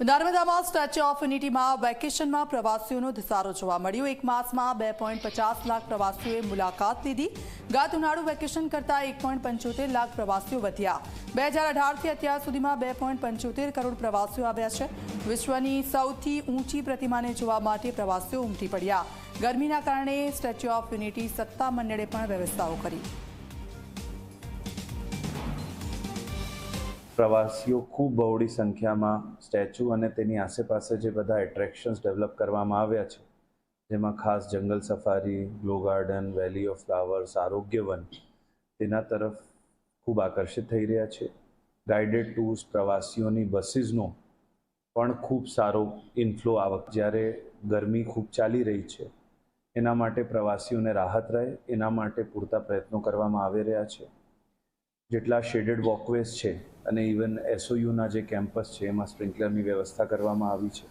નર્મદામાં statue of યુનિટીમાં વેકેશનમાં પ્રવાસીઓનો ધસારો જોવા મળ્યો. એક માસમાં બે પોઈન્ટ પચાસ લાખ પ્રવાસીઓએ મુલાકાત લીધી. ગત ઉનાળુ વેકેશન કરતાં એક લાખ પ્રવાસીઓ વધ્યા. બે હજાર અઢારથી અત્યાર સુધીમાં બે પોઈન્ટ પંચોતેર કરોડ પ્રવાસીઓ આવ્યા છે. વિશ્વની સૌથી ઊંચી પ્રતિમાને જોવા માટે પ્રવાસીઓ ઉમટી પડ્યા. ગરમીના કારણે સ્ટેચ્યુ ઓફ યુનિટી સત્તા મંડળે પણ વ્યવસ્થાઓ કરી. પ્રવાસીઓ ખૂબ બહોળી સંખ્યામાં સ્ટેચ્યુ અને તેની આસેપાસે જે બધા એટ્રેક્શન્સ ડેવલપ કરવામાં આવ્યા છે, જેમાં ખાસ જંગલ safari glow garden valley of flowers આરોગ્ય વન, તેના તરફ ખૂબ આકર્ષિત થઈ રહ્યા છે. ગાઈડેડ ટૂર્સ પ્રવાસીઓની બસીસનો પણ ખૂબ સારો ઇન્ફ્લો આવક જ્યારે ગરમી ખૂબ ચાલી રહી છે, એના માટે પ્રવાસીઓને રાહત રહે, એના માટે પૂરતા પ્રયત્નો કરવામાં આવી રહ્યા છે. જેટલા શેડેડ વોકવેઝ છે અને ઇવન એસઓયુના જે કેમ્પસ છે એમાં સ્પ્રિન્કલરની વ્યવસ્થા કરવામાં આવી છે.